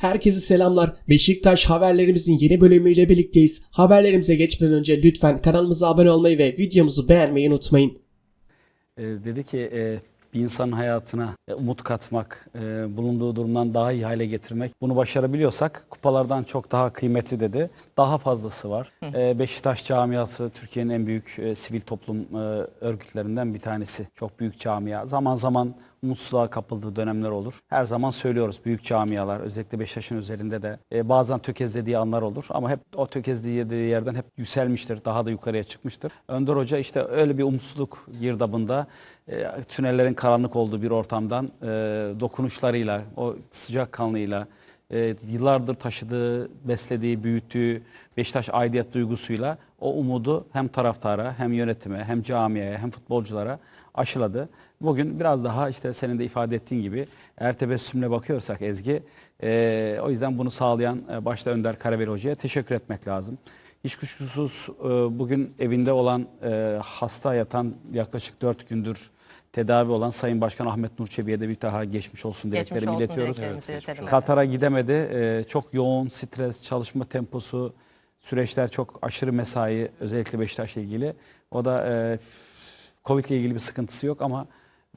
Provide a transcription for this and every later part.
Herkese selamlar. Beşiktaş haberlerimizin yeni bölümüyle birlikteyiz. Haberlerimize geçmeden önce lütfen kanalımıza abone olmayı ve videomuzu beğenmeyi unutmayın. E, dedi ki e, bir insanın hayatına e, umut katmak, e, bulunduğu durumdan daha iyi hale getirmek. Bunu başarabiliyorsak kupalardan çok daha kıymetli dedi. Daha fazlası var. E, Beşiktaş camiası Türkiye'nin en büyük e, sivil toplum e, örgütlerinden bir tanesi. Çok büyük camia. Zaman zaman umutsuzluğa kapıldığı dönemler olur. Her zaman söylüyoruz büyük camialar özellikle Beşiktaş'ın özelinde de e, bazen tökezlediği anlar olur ama hep o tökezlediği yerden hep yükselmiştir. Daha da yukarıya çıkmıştır. Önder Hoca işte öyle bir umutsuzluk girdabında e, tünellerin karanlık olduğu bir ortamdan e, dokunuşlarıyla, o sıcak kanlıyla, e, yıllardır taşıdığı, beslediği, büyüttüğü Beşiktaş aidiyet duygusuyla o umudu hem taraftara, hem yönetime, hem camiye, hem futbolculara aşıladı. Bugün biraz daha işte senin de ifade ettiğin gibi eğer tebessümle bakıyorsak Ezgi, e, o yüzden bunu sağlayan e, başta Önder Karabeli Hoca'ya teşekkür etmek lazım. Hiç kuşkusuz e, bugün evinde olan e, hasta yatan yaklaşık 4 gündür tedavi olan Sayın Başkan Ahmet Nur Çebi'ye de bir daha geçmiş olsun dileklerimi iletiyoruz. evet. Katar'a gidemedi. E, çok yoğun stres, çalışma temposu, süreçler çok aşırı mesai özellikle Beşiktaş'la ilgili. O da e, Covid ile ilgili bir sıkıntısı yok ama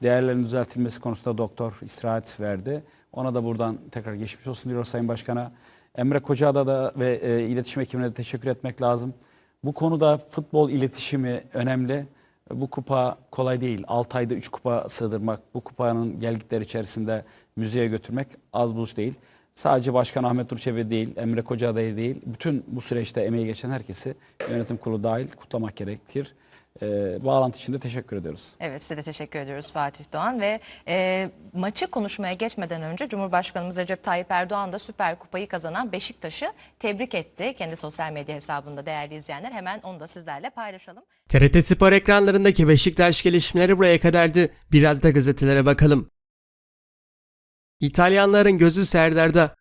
değerlerin düzeltilmesi konusunda doktor istirahat verdi. Ona da buradan tekrar geçmiş olsun diyoruz Sayın Başkan'a. Emre Koca'da da ve e, iletişim ekibine de teşekkür etmek lazım. Bu konuda futbol iletişimi önemli. Bu kupa kolay değil. 6 ayda 3 kupa sığdırmak, bu kupanın gelgitler içerisinde müzeye götürmek az buluş değil. Sadece Başkan Ahmet Durçevi değil, Emre Kocadayı değil, bütün bu süreçte emeği geçen herkesi yönetim kurulu dahil kutlamak gerekir. Ee, bağlantı için de teşekkür ediyoruz. Evet size de teşekkür ediyoruz Fatih Doğan ve e, maçı konuşmaya geçmeden önce Cumhurbaşkanımız Recep Tayyip Erdoğan da Süper Kupayı kazanan Beşiktaş'ı tebrik etti. Kendi sosyal medya hesabında değerli izleyenler hemen onu da sizlerle paylaşalım. TRT Spor ekranlarındaki Beşiktaş gelişmeleri buraya kadardı. Biraz da gazetelere bakalım. İtalyanların gözü Serdar'da.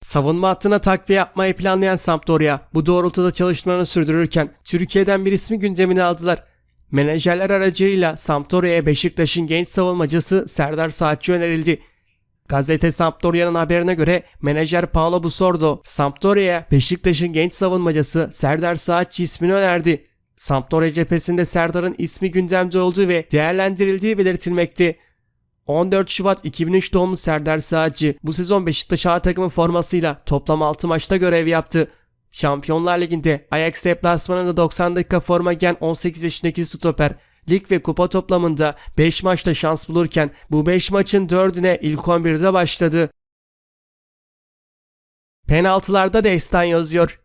Savunma hattına takviye yapmayı planlayan Sampdoria bu doğrultuda çalışmalarını sürdürürken Türkiye'den bir ismi gündemine aldılar. Menajerler aracıyla Sampdoria'ya Beşiktaş'ın genç savunmacısı Serdar Saatçı önerildi. Gazete Sampdoria'nın haberine göre menajer Paolo Busordo, Sampdoria'ya Beşiktaş'ın genç savunmacısı Serdar Saatçı ismini önerdi. Sampdoria cephesinde Serdar'ın ismi gündemde olduğu ve değerlendirildiği belirtilmekte. 14 Şubat 2003 doğumlu Serdar Saatçı bu sezon Beşiktaş A takımı formasıyla toplam 6 maçta görev yaptı. Şampiyonlar Ligi'nde Ajax deplasmanında 90 dakika forma giyen 18 yaşındaki stoper lig ve kupa toplamında 5 maçta şans bulurken bu 5 maçın 4'üne ilk 11'de başladı. Penaltılarda destan yazıyor.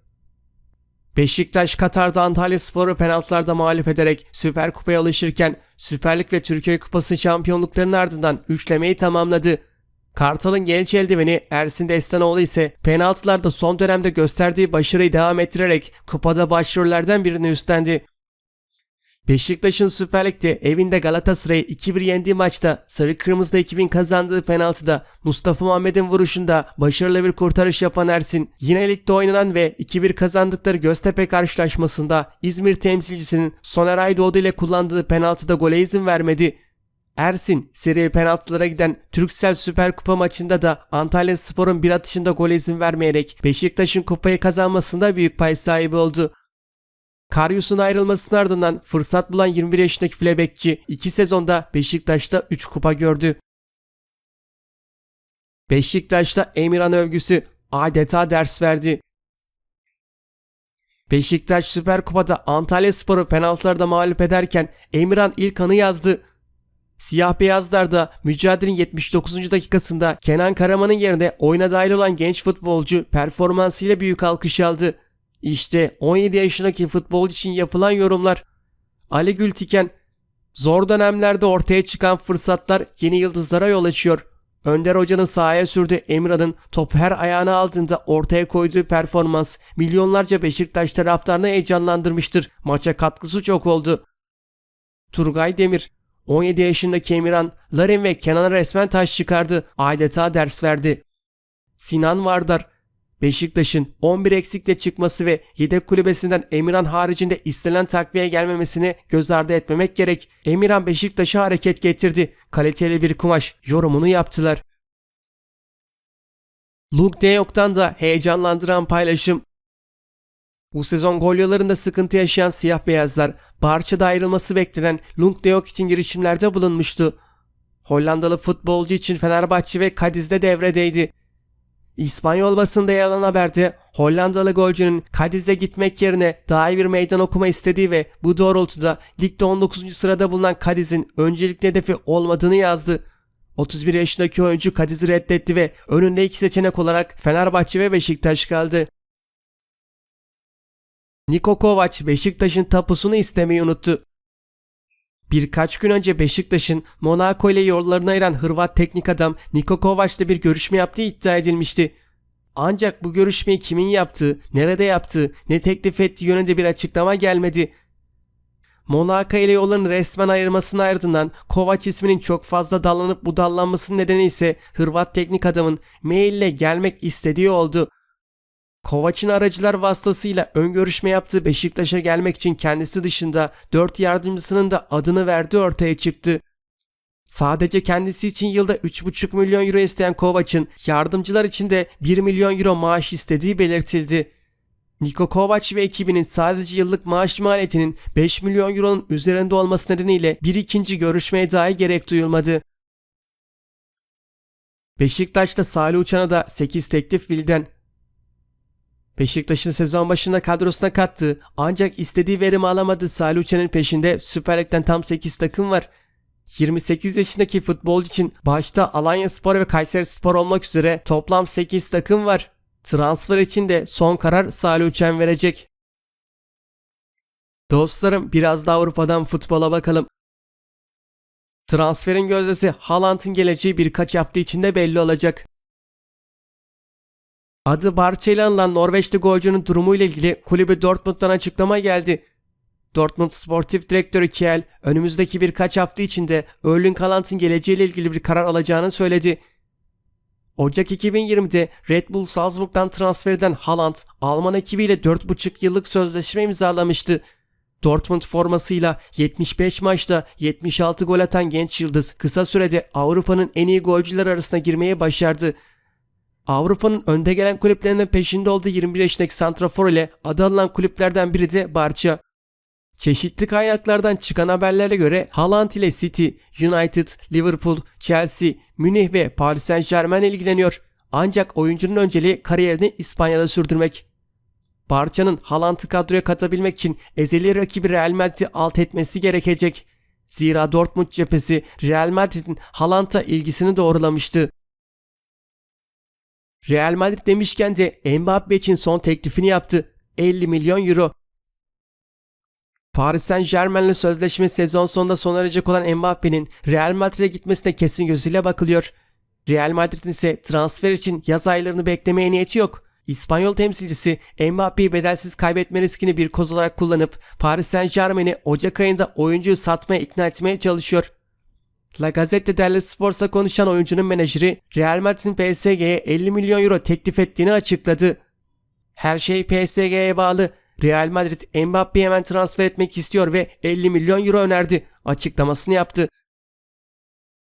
Beşiktaş Katar'da Antalya Spor'u penaltılarda mağlup ederek Süper Kupa'ya alışırken Süper Lig ve Türkiye Kupası şampiyonluklarının ardından üçlemeyi tamamladı. Kartal'ın genç eldiveni Ersin Destanoğlu ise penaltılarda son dönemde gösterdiği başarıyı devam ettirerek kupada başrollerden birini üstlendi. Beşiktaş'ın Süper Lig'de evinde Galatasaray'ı 2-1 yendiği maçta Sarı Kırmızı'da 2000 kazandığı penaltıda Mustafa Muhammed'in vuruşunda başarılı bir kurtarış yapan Ersin yine ligde oynanan ve 2-1 kazandıkları Göztepe karşılaşmasında İzmir temsilcisinin Soner Aydoğdu ile kullandığı penaltıda gole izin vermedi. Ersin seri penaltılara giden Türksel Süper Kupa maçında da Antalya Spor'un bir atışında gole izin vermeyerek Beşiktaş'ın kupayı kazanmasında büyük pay sahibi oldu. Karyus'un ayrılmasının ardından fırsat bulan 21 yaşındaki flebekçi 2 sezonda Beşiktaş'ta 3 kupa gördü. Beşiktaş'ta Emirhan övgüsü adeta ders verdi. Beşiktaş Süper Kupa'da Antalya Spor'u penaltılarda mağlup ederken Emirhan ilk anı yazdı. Siyah beyazlarda mücadelenin 79. dakikasında Kenan Karaman'ın yerine oyuna dahil olan genç futbolcu performansıyla büyük alkış aldı. İşte 17 yaşındaki futbolcu için yapılan yorumlar. Ali Gültiken, zor dönemlerde ortaya çıkan fırsatlar yeni yıldızlara yol açıyor. Önder Hoca'nın sahaya sürdüğü Emrah'ın top her ayağına aldığında ortaya koyduğu performans milyonlarca Beşiktaş taraftarını heyecanlandırmıştır. Maça katkısı çok oldu. Turgay Demir 17 yaşındaki Emirhan, Larin ve Kenan'a resmen taş çıkardı. Adeta ders verdi. Sinan Vardar Beşiktaş'ın 11 eksikle çıkması ve yedek kulübesinden Emirhan haricinde istenen takviye gelmemesini göz ardı etmemek gerek. Emirhan Beşiktaş'a hareket getirdi. Kaliteli bir kumaş yorumunu yaptılar. Luke De Jong'dan da heyecanlandıran paylaşım. Bu sezon gol yollarında sıkıntı yaşayan siyah beyazlar Barça'da ayrılması beklenen Luke De Jong için girişimlerde bulunmuştu. Hollandalı futbolcu için Fenerbahçe ve Kadiz'de devredeydi. İspanyol basında yer alan haberde Hollandalı golcünün Kadiz'e gitmek yerine daha iyi bir meydan okuma istediği ve bu doğrultuda ligde 19. sırada bulunan Kadiz'in öncelikli hedefi olmadığını yazdı. 31 yaşındaki oyuncu Kadiz'i reddetti ve önünde iki seçenek olarak Fenerbahçe ve Beşiktaş kaldı. Niko Kovac Beşiktaş'ın tapusunu istemeyi unuttu. Birkaç gün önce Beşiktaş'ın Monaco ile yollarını ayıran Hırvat teknik adam Niko Kovac'la bir görüşme yaptığı iddia edilmişti. Ancak bu görüşmeyi kimin yaptığı, nerede yaptığı, ne teklif ettiği yönünde bir açıklama gelmedi. Monaco ile yolların resmen ayırmasının ardından Kovac isminin çok fazla dallanıp budallanmasının nedeni ise Hırvat teknik adamın maille gelmek istediği oldu. Kovac'ın aracılar vasıtasıyla ön görüşme yaptığı Beşiktaş'a gelmek için kendisi dışında 4 yardımcısının da adını verdiği ortaya çıktı. Sadece kendisi için yılda 3,5 milyon euro isteyen Kovac'ın yardımcılar için de 1 milyon euro maaş istediği belirtildi. Niko Kovac ve ekibinin sadece yıllık maaş maliyetinin 5 milyon euronun üzerinde olması nedeniyle bir ikinci görüşmeye dahi gerek duyulmadı. Beşiktaş'ta Salih Uçan'a da 8 teklif Vil'den. Beşiktaş'ın sezon başında kadrosuna kattığı ancak istediği verimi alamadığı Salih Uçan'ın peşinde Süper Lig'den tam 8 takım var. 28 yaşındaki futbolcu için başta Alanya Spor ve Kayseri Spor olmak üzere toplam 8 takım var. Transfer için de son karar Salih Uçan verecek. Dostlarım biraz da Avrupa'dan futbola bakalım. Transferin gözdesi Haaland'ın geleceği birkaç hafta içinde belli olacak. Adı anılan Norveçli golcünün durumuyla ilgili kulübü Dortmund'dan açıklama geldi. Dortmund Sportif Direktörü Kiel önümüzdeki birkaç hafta içinde Erling Haaland'ın geleceğiyle ilgili bir karar alacağını söyledi. Ocak 2020'de Red Bull Salzburg'dan transfer eden Haaland, Alman ekibiyle 4,5 yıllık sözleşme imzalamıştı. Dortmund formasıyla 75 maçta 76 gol atan genç yıldız kısa sürede Avrupa'nın en iyi golcüler arasına girmeyi başardı. Avrupa'nın önde gelen kulüplerinin peşinde olduğu 21 yaşındaki santrafor ile adı alınan kulüplerden biri de Barça. Çeşitli kaynaklardan çıkan haberlere göre Haaland ile City, United, Liverpool, Chelsea, Münih ve Paris Saint Germain ilgileniyor. Ancak oyuncunun önceliği kariyerini İspanya'da sürdürmek. Barça'nın Haaland'ı kadroya katabilmek için ezeli rakibi Real Madrid'i alt etmesi gerekecek. Zira Dortmund cephesi Real Madrid'in Haaland'a ilgisini doğrulamıştı. Real Madrid demişken de Mbappe için son teklifini yaptı. 50 milyon euro. Paris Saint Germain'le sözleşme sezon sonunda sona erecek olan Mbappe'nin Real Madrid'e gitmesine kesin gözüyle bakılıyor. Real Madrid'in ise transfer için yaz aylarını beklemeye niyeti yok. İspanyol temsilcisi Mbappe'yi bedelsiz kaybetme riskini bir koz olarak kullanıp Paris Saint Germain'i Ocak ayında oyuncuyu satmaya ikna etmeye çalışıyor. La Gazzetta dello Sports'a konuşan oyuncunun menajeri Real Madrid'in PSG'ye 50 milyon euro teklif ettiğini açıkladı. Her şey PSG'ye bağlı. Real Madrid Mbappe'yi hemen transfer etmek istiyor ve 50 milyon euro önerdi açıklamasını yaptı.